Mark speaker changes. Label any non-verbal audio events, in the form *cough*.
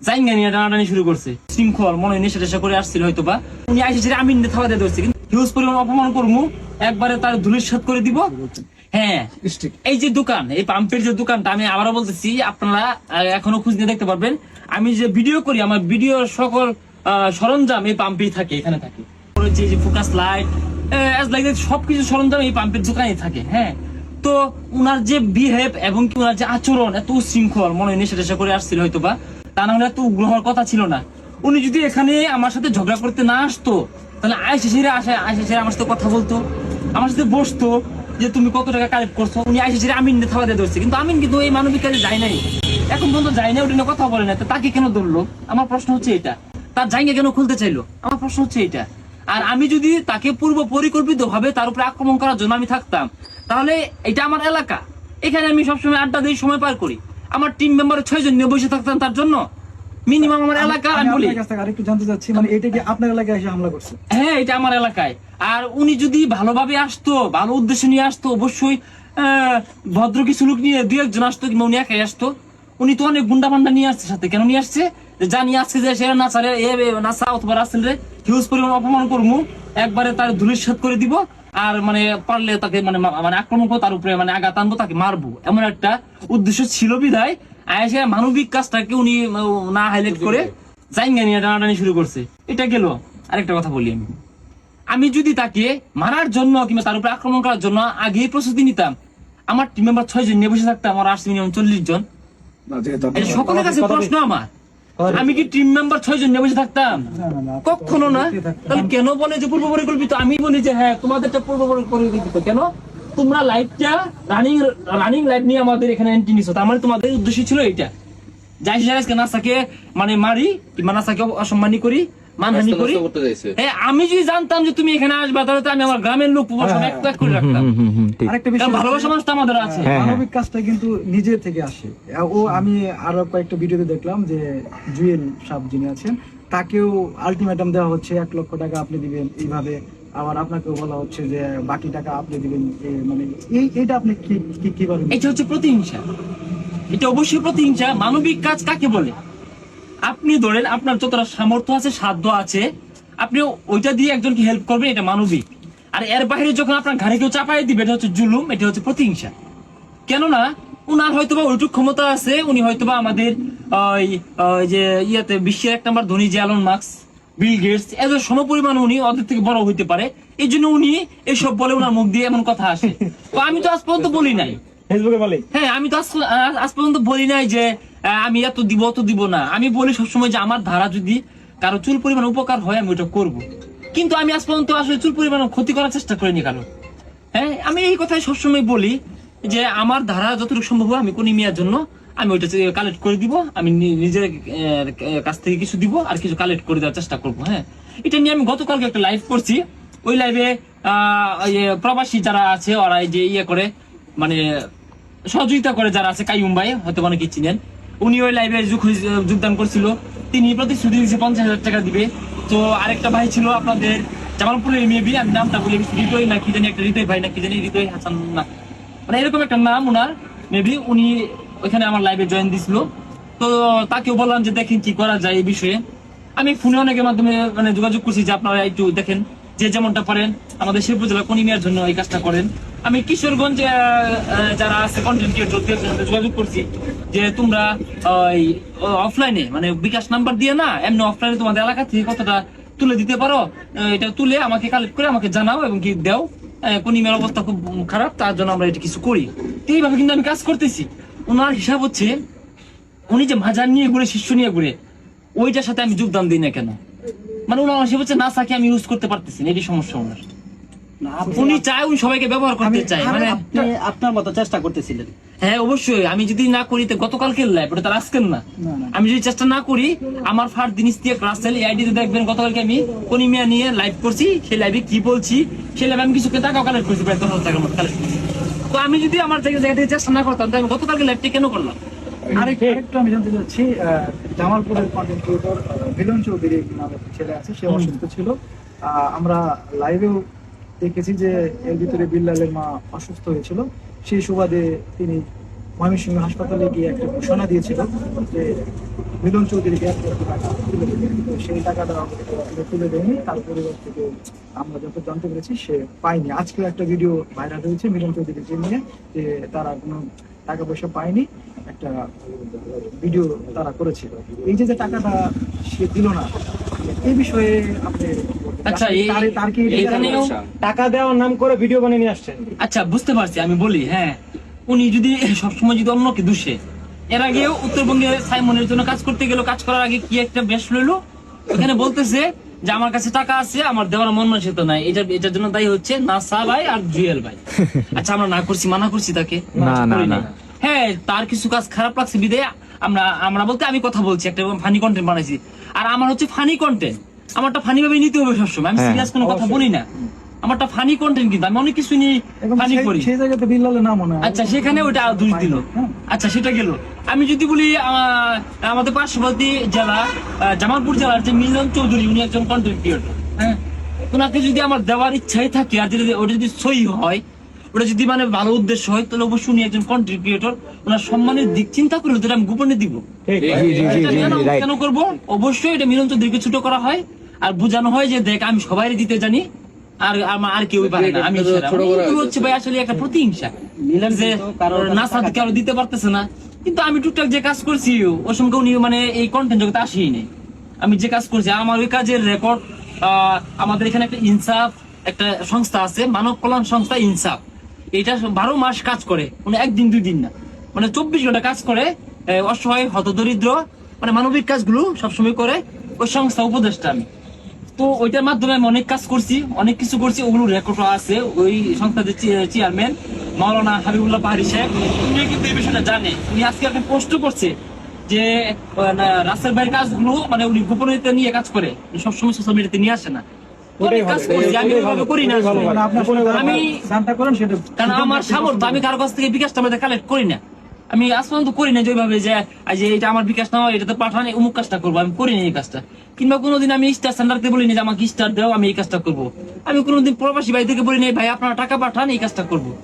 Speaker 1: জাইঙ্গা নিয়ে টানাটানি শুরু করছে। শৃঙ্খল মনে নেশা টেশা করে আসছিল হয়তো বা উনি আইসে ছেড়ে আমি থাবা দিয়ে ধরছি কিন্তু হিউজ পরিমাণ অপমান করব একবারে তার ধুলির করে দিব। হ্যাঁ এই যে দোকান এই পাম্পের যে দোকানটা আমি আবারও বলতেছি আপনারা এখনও খুঁজ নিয়ে দেখতে পারবেন। আমি যে ভিডিও করি আমার ভিডিওর সকল সরঞ্জাম এই পাম্পেই থাকে এখানে থাকে। যে যে ফোকাস লাইট সবকিছু সরঞ্জাম এই পাম্পের দোকানে থাকে হ্যাঁ। তো উনার যে বিহেভ এবং কি উনার যে আচরণ এত উশৃঙ্খল মনে হয় নেশা টেশা করে আসছিল হয়তো বা তা না হলে এত উগ্র হওয়ার কথা ছিল না। উনি যদি এখানে আমার সাথে ঝগড়া করতে না আসতো, তাহলে আয়সা ছেড়ে আসে আয়সা ছেড়ে আমার সাথে কথা বলতো, আমার সাথে বসতো যে তুমি কত টাকা কালেক্ট করছ। উনি আইসে ছেড়ে আমিন থাবা দিয়ে ধরছে, কিন্তু আমিন কিন্তু এই মানবিক কাজে যায় নাই। এখন পর্যন্ত যায় না ওটা কথা বলে না তাকে কেন ধরলো? আমার প্রশ্ন হচ্ছে এটা। তার জায়গা কেন খুলতে চাইলো? আমার প্রশ্ন হচ্ছে এটা। আর আমি যদি তাকে পূর্ব পরিকল্পিত ভাবে তার উপরে আক্রমণ করার জন্য আমি থাকতাম, তাহলে এটা আমার এলাকা। এখানে আমি সবসময় আড্ডা দিয়ে সময় পার করি। আমার টিম মেম্বার ছয় জন নিয়ে বসে থাকতাম তার জন্য। মিনিমাম আমার এলাকা আমি বলি।
Speaker 2: আরেকটু জানতে চাচ্ছি মানে এটা কি আপনার এলাকায় এসে হামলা করছে?
Speaker 1: হ্যাঁ এটা আমার এলাকায়। আর উনি যদি ভালোভাবে আসতো ভালো উদ্দেশ্য নিয়ে আসতো অবশ্যই ভদ্র কিছু লোক নিয়ে দুই একজন আসতো কিংবা উনি একাই আসতো। উনি তো অনেক গুন্ডা পান্ডা নিয়ে আসছে সাথে কেন নিয়ে আসছে? জানি আজকে যে সে নাচারে এ এ নাচা অথবা রাসেল রে হিউজ পরিমাণ অপমান করব। একবারে তার ধুলির সাত করে দিব। আর মানে পারলে তাকে মানে মানে আক্রমণ করব তার উপরে মানে আঘাত আনব তাকে মারবো। এমন একটা উদ্দেশ্য ছিল বিধায় আয়সা মানবিক কাজটাকে উনি না হাইলাইট করে জাইঙ্গা নিয়ে টানাটানি শুরু করছে। এটা গেল। আরেকটা কথা বলি আমি। আমি যদি তাকে মারার জন্য কিংবা তার উপরে আক্রমণ করার জন্য আগে প্রস্তুতি নিতাম আমার টিম মেম্বার ছয় জন নিয়ে বসে থাকতাম আমার আসছে মিনিমাম চল্লিশ জন। সকলের কাছে প্রশ্ন আমার। আমি কি টিম মেম্বার ছয় জন বসে থাকতাম? কখনো না? তাহলে কেন বলে যে পূর্ব পরিকল্পিত? আমি বলি যে হ্যাঁ তোমাদের পূর্ব পরিকল্পিত। কেন? তোমরা লাইটটা রানিং রানিং লাইট নিয়ে আমাদের এখানে এন্ট্রি নিছো। তার মানে তোমাদের উদ্দেশ্য ছিল এটা যাই আজকে নাসাকে মানে মারি কিংবা নাসাকে অসম্মানী করি। মানহানি করি? হ্যাঁ আমি যদি জানতাম যে তুমি এখানে আসবা তাহলে তো আমি আমার গ্রামের লোক সব এক এক করে রাখতাম।
Speaker 2: আরেকটা বিষয়
Speaker 1: ভালোবাসা মানুষ তো আমাদের আছে।
Speaker 2: মানবিক কাজটা কিন্তু নিজে থেকে আসে। ও আমি আরও কয়েকটা ভিডিওতে দেখলাম যে জুয়েল সাহেব যিনি আছেন তাকেও আলটিমেটাম দেওয়া হচ্ছে এক লক্ষ টাকা আপনি দিবেন। এইভাবে আবার আপনাকেও বলা হচ্ছে যে বাকি টাকা আপনি দিবেন। মানে এই এটা আপনি কি কি কীভাবে
Speaker 1: এটা হচ্ছে প্রতিহিংসা। এটা অবশ্যই প্রতিহিংসা। মানবিক কাজ কাকে বলে? আপনি ধরেন আপনার যতটা সামর্থ্য আছে, সাধ্য আছে, আপনি ওইটা দিয়ে একজনকে হেল্প করবেন, এটা মানবিক। আর এর বাইরে যখন আপনার ঘাড়ে কেউ চাপাই দিবে, এটা হচ্ছে জুলুম, এটা হচ্ছে প্রতিহিংসা। কেননা, উনার হয়তোবা ওইটুক ক্ষমতা আছে, উনি হয়তোবা আমাদের যে ইয়াতে বিশ্বের এক নম্বর ধনী যে অ্যালন মার্কস বিল গেটস এত সমপরিমাণ উনি ওদের থেকে বড় হইতে পারে। এই জন্য উনি এসব বলে ওনার মুখ দিয়ে এমন কথা আসে। তো আমি তো আজ পর্যন্ত বলি নাই।
Speaker 2: ফেসবুকে বলে
Speaker 1: হ্যাঁ আমি তো আজ পর্যন্ত বলি নাই যে আমি এত দিব, অত দিব না। আমি বলি সবসময় যে, আমার ধারা যদি কারও চুল পরিমাণ উপকার হয়, আমি ওটা করব। কিন্তু আমি আজ পর্যন্ত আসলে চুল পরিমাণ ক্ষতি করার চেষ্টা করিনি কারও। হ্যাঁ আমি এই কথাই সবসময় বলি যে, আমার ধারা যতটুকু সম্ভব আমি কোন মিয়ার জন্য, আমি ওইটা কালেক্ট করে দিব, আমি নিজের কাছ থেকে কিছু দিব, আর কিছু কালেক্ট করে দেওয়ার চেষ্টা করব হ্যাঁ। এটা নিয়ে আমি গতকালকে একটা লাইভ করছি। ওই লাইভে প্রবাসী যারা আছে, ওরা যে ইয়ে করে মানে সহযোগিতা করে যারা আছে কাইম ভাই, হয়তো অনেকে চিনেন। উনি ওই লাইভে যোগদান করছিল। তিনি প্রতিশ্রুতি দিয়েছে, পঞ্চাশ হাজার টাকা দিবে। তো আরেকটা ভাই ছিল আপনাদের জামালপুরের মেবি আমি নামটা বলি হৃদয় না কি জানি, একটা হৃদয় ভাই না কি জানি, হৃদয় হাসান না। মানে এরকম একটা নাম ওনার মেবি উনি ওইখানে আমার লাইভে জয়েন দিছিল। তো তাকেও বললাম যে, দেখেন কি করা যায় এই বিষয়ে। আমি ফোনে অনেকের মাধ্যমে মানে যোগাযোগ করছি যে, আপনারা একটু দেখেন। যে যেমনটা পারেন, আমাদের শেরপুর জেলা কনিমিয়ার জন্য এই কাজটা করেন। আমি কিশোরগঞ্জ যারা আছে কন্টেন্ট ক্রিয়েটর যোগাযোগ করছি যে তোমরা, ওই অফলাইনে মানে বিকাশ নাম্বার দিয়ে না, এমনি অফলাইনে তোমাদের এলাকা থেকে কতটা তুলে দিতে পারো এটা তুলে আমাকে কালেক্ট করে আমাকে জানাও এবং কি দাও। কনিমের অবস্থা খুব খারাপ, তার জন্য আমরা এটা কিছু করি। এইভাবে কিন্তু আমি কাজ করতেছি। ওনার হিসাব হচ্ছে, উনি যে মাজার নিয়ে ঘুরে, শিষ্য নিয়ে ঘুরে, ওইটার সাথে আমি যোগদান দিই না কেন? মানে ওনার হিসেবে হচ্ছে, না, সাকে আমি ইউজ করতে পারতেছি না এটি সমস্যা ওনার। উনি চায় উনি সবাইকে ব্যবহার করতে চায় মানে
Speaker 3: আপনি আপনার মতো চেষ্টা করতেছিলেন।
Speaker 1: হ্যাঁ অবশ্যই। আমি যদি না করি তো গতকালকে লাইভ ওটা তার আজকের না। আমি যদি চেষ্টা না করি আমার ফার জিনিস দিয়ে রাসেল আইডি তে দেখবেন গতকালকে আমি কনিমিয়া নিয়ে লাইভ করছি সেই লাইভে কি বলছি সেই লাইভে আমি কিছু টাকাও কালেক্ট করছি প্রায় দশ হাজার টাকার মতো কালেক্ট করছি। তো আমি যদি আমার জায়গা জায়গা থেকে চেষ্টা না করতাম তাহলে আমি গতকালকে লাইভটি কেন করলাম?
Speaker 2: আরেকটু আমি জানতে চাচ্ছি জামালপুরের কন্টেন্ট ক্রিয়েটর মিলন চৌধুরী নামের ছেলে আছে সে অসুস্থ ছিল। আমরা লাইভেও দেখেছি যে এর ভিতরে বিল্লালের মা অসুস্থ হয়েছিল। সেই সুবাদে তিনি ময়মনসিংহ হাসপাতালে গিয়ে একটা ঘোষণা দিয়েছিল যে মিলন লক্ষ টাকা সেই টাকাটা তুলে দেয়নি। তার পরিবার থেকে আমরা যত জানতে পেরেছি, সে পায়নি। আজকে একটা ভিডিও ভাইরাল হয়েছে মিলন চৌধুরীকে নিয়ে, যে তারা কোনো টাকা পয়সা পায়নি। একটা ভিডিও তারা করেছিল। এই যে যে টাকাটা সে দিল না, এই বিষয়ে আপনি?
Speaker 1: আচ্ছা, এখানেও-
Speaker 4: টাকা দেওয়ার নাম করে ভিডিও বানিয়ে নিয়ে আসছেন?
Speaker 1: আচ্ছা বুঝতে পারছি আমি বলি হ্যাঁ। উনি যদি *laughs* সবসময় যদি অন্যকে দোষে এর আগেও উত্তরবঙ্গে সাইমনের জন্য কাজ করতে গেল কাজ করার আগে কি একটা বেশ লইলো? ওখানে বলতেছে যে আমার কাছে টাকা আছে আমার দেওয়ার মন মানসিকতা নাই। এটা এটার জন্য দায়ী হচ্ছে নাসা ভাই আর জুয়েল ভাই। আচ্ছা আমরা না করছি মানা করছি তাকে?
Speaker 5: না, না, না।
Speaker 1: হ্যাঁ তার কিছু কাজ খারাপ লাগছে বিদে আমরা আমরা বলতে আমি কথা বলছি একটা ফানি কন্টেন্ট বানাইছি। আর আমার হচ্ছে ফানি কন্টেন্ট আমারটা ফানি ভাবে নিতে হবে সবসময়। আমি
Speaker 5: হ্যাঁ,
Speaker 1: সিরিয়াস কোনো কথা বলি না। আমারটা ফানি কন্টেন্ট কিন্তু আমি অনেক কিছু নিয়ে ফানি করি।
Speaker 2: সেই জায়গাতে বিল্লালের নাম মনে
Speaker 1: আচ্ছা সেখানে ওটা দোষ দিল?
Speaker 2: হ্যাঁ।
Speaker 1: আচ্ছা সেটা গেল। আমি যদি বলি আমাদের পার্শ্ববর্তী জেলা জামালপুর জেলার যে মিলন চৌধুরী উনি একজন কন্টেন্ট ক্রিয়েটর হ্যাঁ? ওনাকে যদি আমার দেওয়ার ইচ্ছাই থাকে আর যদি ওটা যদি সই হয় ওটা যদি মানে ভালো উদ্দেশ্য হয় তাহলে অবশ্যই উনি একজন কন্টেন্ট ক্রিয়েটর ওনার সম্মানের দিক চিন্তা করলে তো এটা আমি গোপনে দিব। কেন করব? অবশ্যই এটা মিলন চৌধুরীকে ছোট করা হয়। আর বোঝানো হয় যে দেখ আমি সবাই দিতে জানি আর আমার আর কেউ পারে না। আমি হচ্ছে ভাই আসলে একটা প্রতিহিংসা। যে নাসা কারও দিতে পারতেছে না। কিন্তু আমি টুকটাক যে কাজ করছি সঙ্গে উনি মানে এই কন্টেন্ট জগতে আসেই নেই। আমি যে কাজ করছি আমার ওই কাজের রেকর্ড আমাদের এখানে একটা ইনসাফ একটা সংস্থা আছে মানব কল্যাণ সংস্থা ইনসাফ। এটা বারো মাস কাজ করে মানে একদিন দুই দিন না। মানে চব্বিশ ঘণ্টা কাজ করে অসহায় হতদরিদ্র মানে মানবিক কাজগুলো সবসময় করে ওই সংস্থা উপদেষ্টা আমি। তো ওইটার মাধ্যমে আমি অনেক কাজ করছি অনেক কিছু করছি ওগুলো রেকর্ড আছে। ওই সংস্থার চেয়ারম্যান মাওলানা হাবিবুল্লাহ পাহাড়ি সাহেব উনি কিন্তু এই বিষয়টা জানে। উনি আজকে একটা পোস্ট করছে যে রাসেল ভাইয়ের কাজগুলো মানে উনি গোপনীয়তা নিয়ে কাজ করে। সবসময় সোশ্যাল মিডিয়াতে নিয়ে আসে না। আমি আমি
Speaker 2: জানটা করেন সেটা
Speaker 1: কারণ আমার সামর্থ্য আমি কারও কাছ থেকে বিকাশটা মধ্যে কালেক্ট করি না। আমি আজ পর্যন্ত করি না যে ওইভাবে যে আজ এটা আমার বিকাশ না নাও এটাতে পাঠান, অমুক কাজটা করব। আমি করিনি এই কাজটা। কিংবা কোনোদিন আমি স্টার সেন্টারকে বলিনি যে, আমাকে স্টার দাও, আমি এই কাজটা করব। আমি কোনোদিন প্রবাসী ভাই থেকে বলিনি, ভাই, আপনারা টাকা পাঠান, এই কাজটা করব।